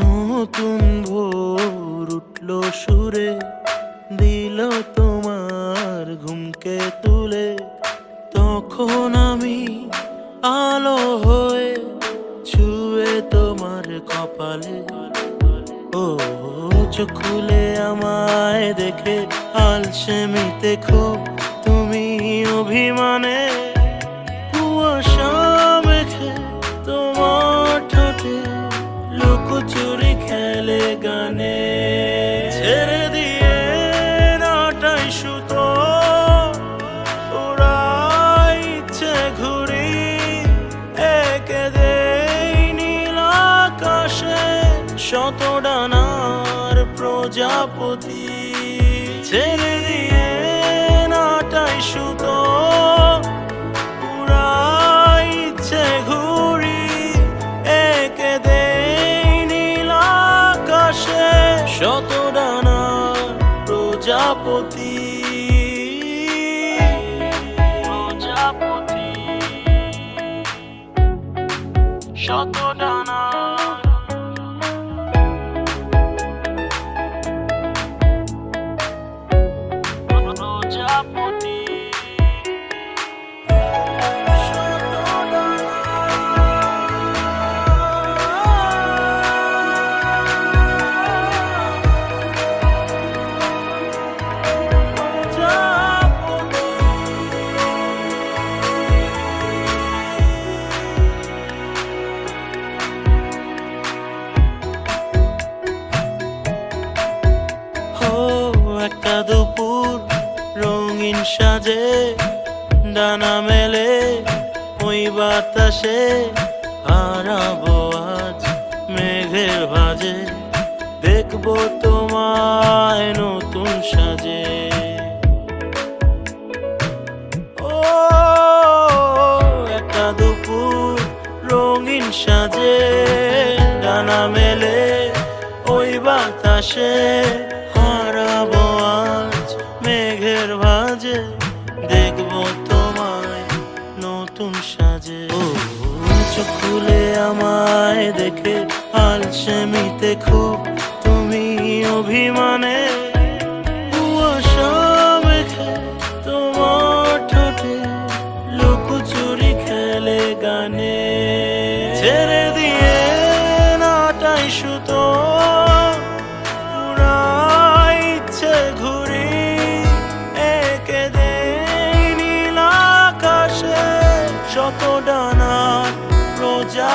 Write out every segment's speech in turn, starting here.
নতুন ভোর উঠল সুরে দিল তোমার ঘুমকে তুলে তখন আমি আলো হয়ে ছুয়ে তোমার কপালে। ও, চোখ খুলে আমায় দেখে আলসে আলসেমিতে খুব তুমি অভিমানে। শত ডানার প্রজাপতি। ছেড়ে দিয়ে নাটাই সুতো, উড়াই ইচ্ছে ঘুরি আকাশে। প্রজাপতি। প্রজাপতি। শত ডানার রঙিন সাজে, ডানা মেলে, ওই বাতাসে হারাবো আজ মেঘের ভাজে। দেখব তোমায় নতুন সাজে। ও, একটা দুপুর রঙিন সাজে, ডানা মেলে, ওই বাতাসে নতুন সাজে। ও আমায় দেখে আলসেমিতে খুব তুমি অভিমানে। তোমার ঠোঁটে লুকোচুরি খেলে গানে। ছেড়ে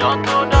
শত না